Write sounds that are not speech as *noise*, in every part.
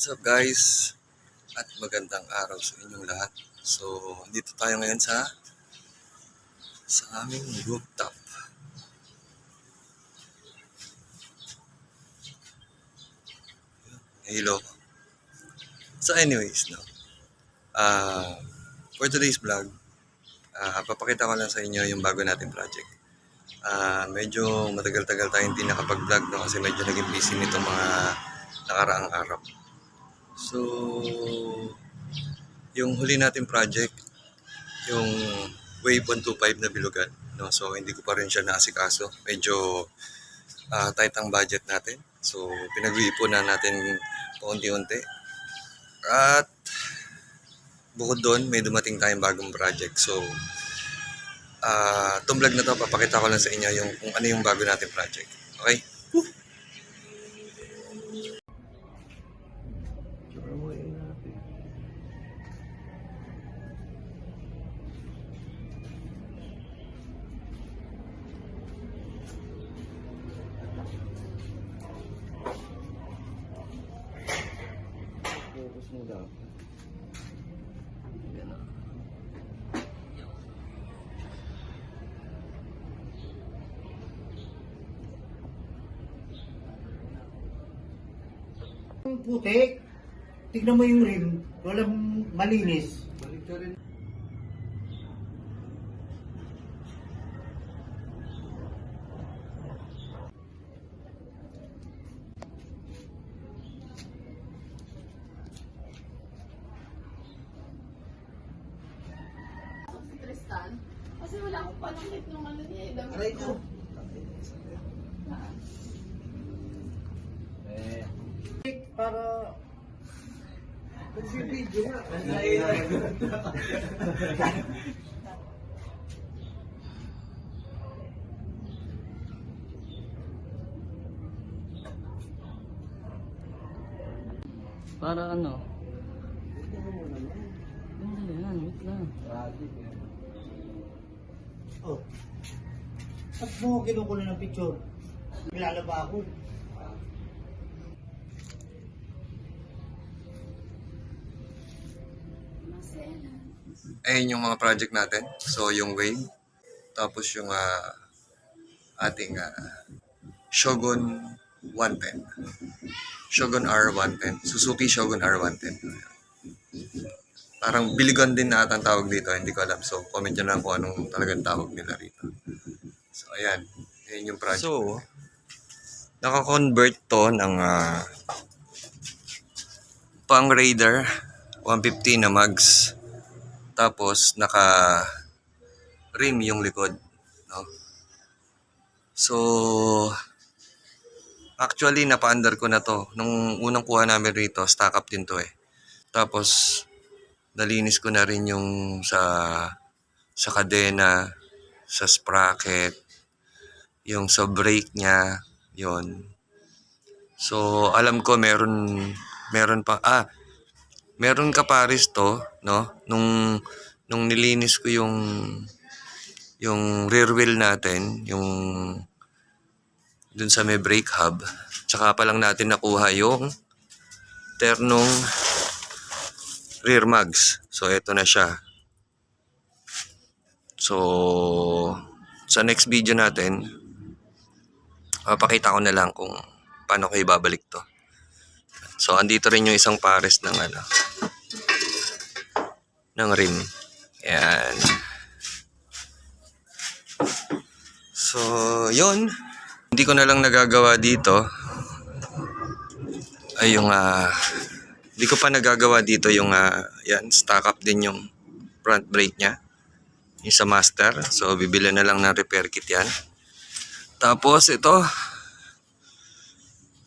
What's up guys? At magandang araw sa inyong lahat. So, dito tayo ngayon sa sa aming rooftop. Hello. So anyways, no. Ah, for today's vlog, ah papakita ko lang sa inyo yung bago nating project. Ah, medyo matagal-tagal tayo hindi nakapag-vlog no kasi medyo naging busy nitong mga nakaraang araw. So, yung huli nating project, yung Wave 125 na bilugan, no? So, hindi ko pa rin siya naasikaso. Medyo ah, tight ang budget natin. So, pinag-iipunan natin paunti-unti. At bukod doon, may dumating tayong bagong project. So, ah itong vlog na to, papakita ko lang sa inyo yung kung ano yung bago nating project. Okay? Ang putik. Tignan mo yung rim. Walang malinis. Tristan. Kasi wala akong panangkit nung ano niya eh. Aray ko. ko. Para... Pagbibidyo nga. Para ano? Hindi yan, wait lang. Oh. Ba't mo kinukuha ng picture? Kilala ba ako? Ayun yung mga project natin. So, yung Wave. Tapos yung ah, ating ah, Shogun 110. Shogun R110. Suzuki Shogun R110. Parang biligan din na ang tawag dito. Hindi ko alam. So, comment nyo lang kung anong talagang tawag nila rito. So, ayan. Ayan yung project. So, naka-convert to ng ah, pang Raider 150 na mags. Tapos naka rim yung likod, no? So actually napa-under ko na to. Nung unang kuha namin rito, stack up din to eh. Tapos nalinis ko na rin yung sa sa kadena, sa sprocket, yung sa brake niya, yon. So alam ko meron meron pa ah meron ka pares to, no? Nung nung nilinis ko yung yung rear wheel natin, yung dun sa may brake hub, tsaka pa lang natin nakuha yung ternong rear mags. So eto na siya. So sa next video natin, papakita ko na lang kung paano ko ibabalik to. So, andito rin yung isang pares ng ano, ng rim. Yan. So, yun. Hindi ko na lang nagagawa dito. Ay, yung, ah, hindi ko pa nagagawa dito yung, ah, yan, stack up din yung front brake niya. Yung sa master. So, bibili na lang ng repair kit yan. Tapos, ito,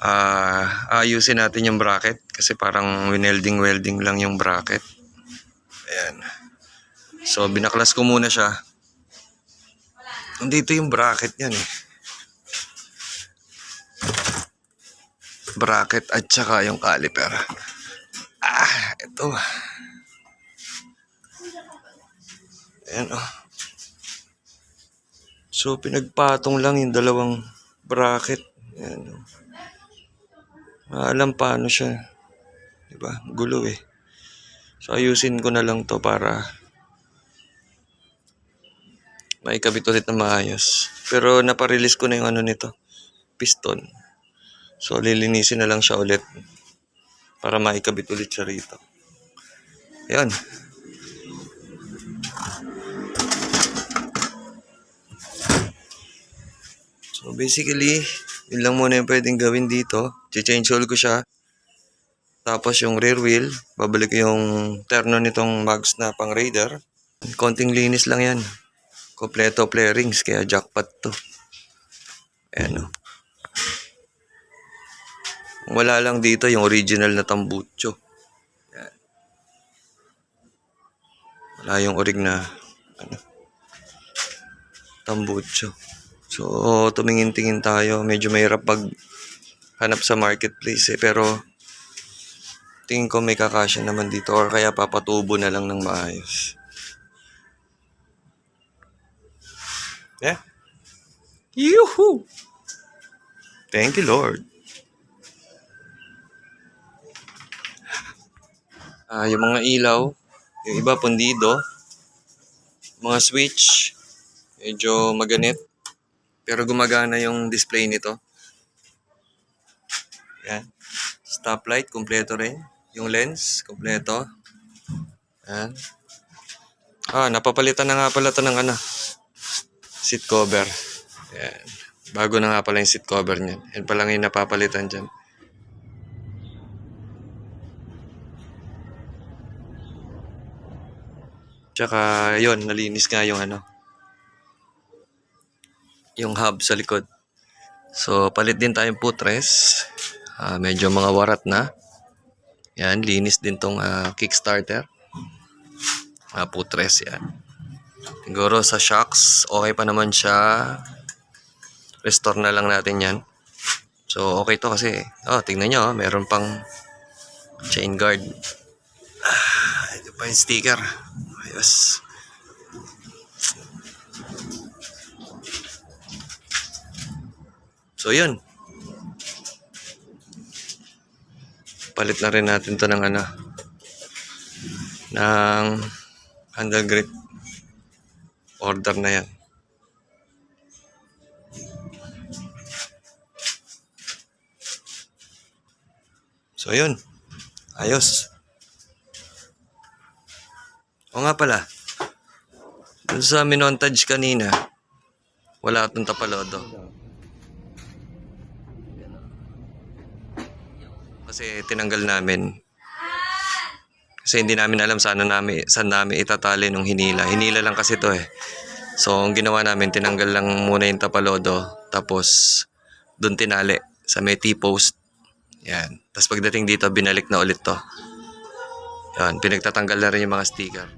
ah ayusin natin yung bracket kasi parang winelding welding lang yung bracket. Ayan. So binaklas ko muna siya. Nandito yung bracket niyan eh. Bracket at saka yung caliper. Ah, ito. Ayan oh. So pinagpatong lang yung dalawang bracket. Ayan oh. Alam paano siya. Di ba? Gulo eh. So ayusin ko na lang to para maikabit ulit na maayos. Pero naparelease ko na yung ano nito, piston. So lilinisin na lang siya ulit para maikabit ulit siya rito. Ayan. So basically, yun lang muna yung pwedeng gawin dito. Change oil ko siya. Tapos yung rear wheel, babalik yung terno nitong mags na pang Raider. Konting linis lang yan. Kompleto flarings, kaya jackpot to. Ayan o. Wala lang dito yung original na tambucho. Ayan. Wala yung orig na ano, tambucho. So, tumingin-tingin tayo. Medyo mahirap pag hanap sa marketplace eh. Pero, tingin ko may kakasya naman dito or kaya papatubo na lang ng maayos. Yeah. Yuhu! Thank you, Lord. Ah, yung mga ilaw, yung iba pundido, mga switch, medyo maganit. Pero gumagana yung display nito. Yan. Stoplight, kompleto rin. Yung lens, kompleto. Yan. Ah, napapalitan na nga pala to ng ano, seat cover. Yan. Bago na nga pala yung seat cover niyan. Yan pa lang yung napapalitan dyan. Tsaka, yun, nalinis nga yung ano, yung hub sa likod. So, palit din tayong footrest. Ah, medyo mga warat na. Yan, linis din tong ah, Kickstarter. Mga footrest yan. Siguro sa shocks, okay pa naman siya. Restore na lang natin yan. So, okay to kasi, oh, tingnan nyo, oh, meron pang chain guard. Ah, ito pa yung sticker. Ayos. So, yun. Palit na rin natin to ng ano, ng handle grip. Order na yan. So, yun. Ayos. O nga pala. Dun sa minontage kanina, wala itong tapalodo. Kasi tinanggal namin. Kasi hindi namin alam saan namin, saan namin itatali nung hinila. Hinila lang kasi to eh. So, ang ginawa namin, tinanggal lang muna yung tapalodo. Tapos, doon tinali sa may T-post. Yan. Tapos pagdating dito, binalik na ulit to. Yan. Pinagtatanggal na rin yung mga sticker.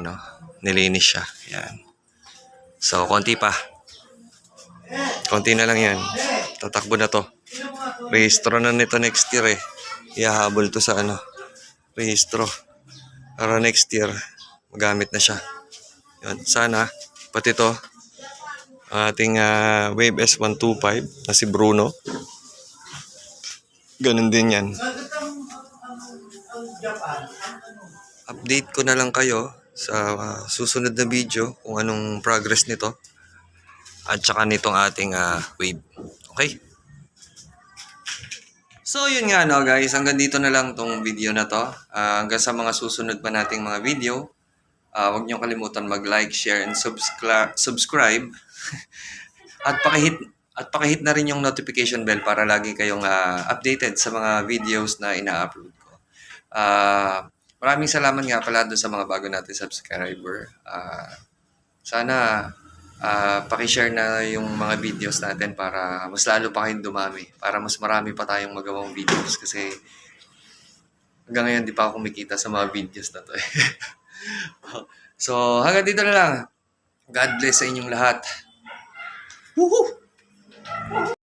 Ano, nilinis siya. Yan. So, konti pa. Konti na lang yan. Tatakbo na to. Rehistro na nito next year eh. Ihahabol to sa ano. Rehistro. Para next year, magamit na siya. Yun. Sana, pati to, ating ah, Wave S125 na si Bruno. Ganun din yan. Update ko na lang kayo sa ah, susunod na video kung anong progress nito. At saka nitong ating ah, Wave. Okay? So, yun nga no guys. Hanggang dito na lang tong video na to. Ah, hanggang sa mga susunod pa nating mga video. Ah, huwag niyo kalimutan mag-like, share, and subscri- subscribe. *laughs* at pakihit at pakihit na rin yung notification bell para lagi kayong ah, updated sa mga videos na ina-upload ko. Ah, maraming salamat nga pala doon sa mga bago natin subscriber. Ah, sana ah paki-share na yung mga videos natin para mas lalo pa kayong dumami. Para mas marami pa tayong magawang videos kasi hanggang ngayon di pa ako kumikita sa mga videos na to. *laughs* so, hanggang dito na lang. God bless sa inyong lahat. Woohoo!